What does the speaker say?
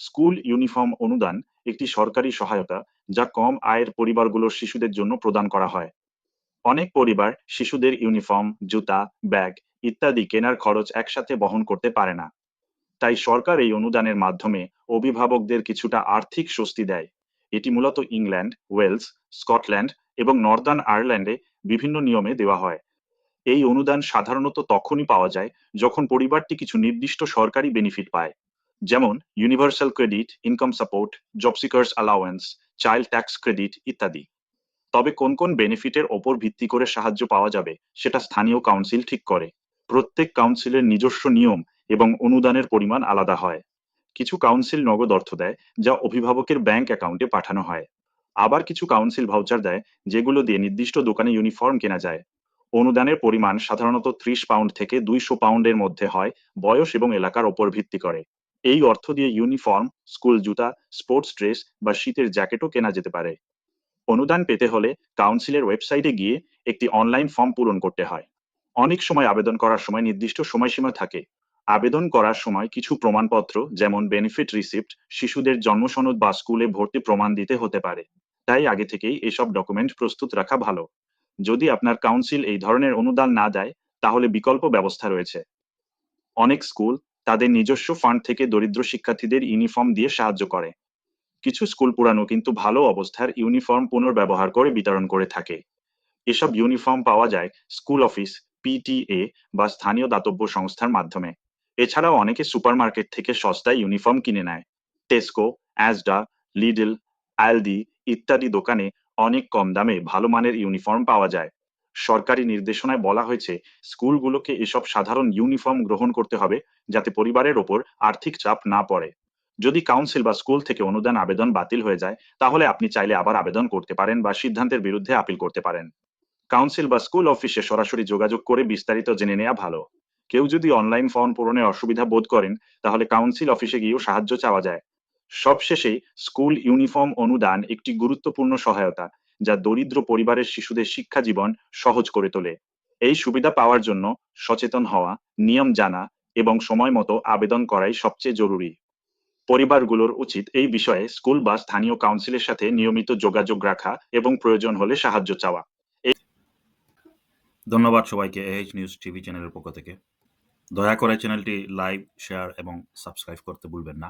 School uniform অনুদান একটি সরকারি সহায়তা যা কম আয়ের পরিবারগুলোর শিশুদের জন্য প্রদান করা হয়। অনেক পরিবার শিশুদের ইউনিফর্ম, জুতা, ব্যাগ ইত্যাদি কেনার খরচ একসাথে বহন করতে পারে না। তাই সরকার এই অনুদানের মাধ্যমে অভিভাবকদের কিছুটা আর্থিক স্বস্তি দেয়। এটি মূলত ইংল্যান্ড, ওয়েলস, স্কটল্যান্ড এবং নর্দার্ন আয়ারল্যান্ডে বিভিন্ন নিয়মে দেওয়া হয়। এই অনুদান সাধারণত তখনই পাওয়া যায় যখন পরিবারটি কিছু নির্দিষ্ট সরকারি বেনিফিট পায়। যেমন universal credit income support job seekers allowance child tax credit ইত্যাদি। তবে কোন কোন বেনিফিটের ওপর ভিত্তি করে সাহায্য পাওয়া যাবে সেটা স্থানীয় কাউন্সিল ঠিক করে। প্রত্যেক কাউন্সিলের নিজস্ব নিয়ম এবং অনুদানের পরিমাণ আলাদা হয়। কিছু কাউন্সিল নগদ অর্থ দেয়, যা অভিভাবকের ব্যাংক অ্যাকাউন্টে পাঠানো হয়। আবার কিছু কাউন্সিল ভাউচার দেয়, যেগুলো দিয়ে নির্দিষ্ট দোকানে ইউনিফর্ম কেনা যায়। অনুদানের পরিমাণ সাধারণত ত্রিশ পাউন্ড থেকে দুইশো পাউন্ডের মধ্যে হয়, বয়স এবং এলাকার ওপর ভিত্তি করে। এই অর্থ দিয়ে ইউনিফর্ম, স্কুল জুতা, স্পোর্টস ড্রেস বা শীতের জ্যাকেটও কেনা যেতে পারে। অনুদান পেতে হলে কাউন্সিলের ওয়েবসাইটে গিয়ে একটি অনলাইন ফর্ম পূরণ করতে হয়। অনেক সময় আবেদন করার সময় নির্দিষ্ট সময়সীমা থাকে। আবেদন করার সময় কিছু প্রমাণপত্র, যেমন বেনিফিট রিসিপ্ট শিশুদের জন্মসনদ বা স্কুলে ভর্তি প্রমাণ দিতে হতে পারে। তাই আগে থেকেই এসব ডকুমেন্ট প্রস্তুত রাখা ভালো। যদি আপনার কাউন্সিল এই ধরনের অনুদান না দেয়, তাহলে বিকল্প ব্যবস্থা রয়েছে। অনেক স্কুল তাদের নিজস্ব ফান্ড থেকে দরিদ্র শিক্ষার্থীদের ইউনিফর্ম দিয়ে সাহায্য করে। কিছু স্কুল পুরানো কিন্তু ভালো অবস্থার ইউনিফর্ম পুনর্ব্যবহার করে বিতরণ করে থাকে। এসব ইউনিফর্ম পাওয়া যায় স্কুল অফিস পিটিএ বা স্থানীয় দাতব্য সংস্থার মাধ্যমে। এছাড়াও অনেকে সুপারমার্কেট থেকে সস্তায় ইউনিফর্ম কিনে নেয়। টেস্কো অ্যাজডা লিডল অ্যালডি ইত্যাদি দোকানে অনেক কম দামে ভালো মানের ইউনিফর্ম পাওয়া যায়। সরকারি নির্দেশনায় বলা হয়েছে, স্কুলগুলোকে এসব সাধারণ ইউনিফর্ম গ্রহণ করতে হবে যাতে পরিবারের ওপর আর্থিক চাপ না পড়ে। যদি কাউন্সিল বা স্কুল থেকে অনুদান আবেদন বাতিল হয়ে যায়, তাহলে আপনি চাইলে আবার আবেদন করতে পারেন বা সিদ্ধান্তের বিরুদ্ধে আপিল করতে পারেন। কাউন্সিল বা স্কুল অফিসে সরাসরি যোগাযোগ করে বিস্তারিত জেনে নেওয়া ভালো। কেউ যদি অনলাইন ফর্ম পূরণে অসুবিধা বোধ করেন, তাহলে কাউন্সিল অফিসে গিয়েও সাহায্য চাওয়া যায়। সবশেষে স্কুল ইউনিফর্ম অনুদান একটি গুরুত্বপূর্ণ সহায়তা। যা দরিদ্র পরিবারের শিশুদের শিক্ষা জীবন সহজ করে তোলে। এই সুবিধা পাওয়ার জন্য সচেতন হওয়া, নিয়ম জানা এবং সময় মতো আবেদন করাই সবচেয়ে জরুরি। পরিবারগুলোর উচিত এই বিষয়ে স্কুল বা স্থানীয় কাউন্সিলের সাথে নিয়মিত যোগাযোগ রাখা এবং প্রয়োজন হলে সাহায্য চাওয়া। ধন্যবাদ সবাইকে এএইচ নিউজ টিভি চ্যানেলের পক্ষ থেকে। দয়া করে চ্যানেলটি লাইক, শেয়ার এবং সাবস্ক্রাইব করতে ভুলবেন না।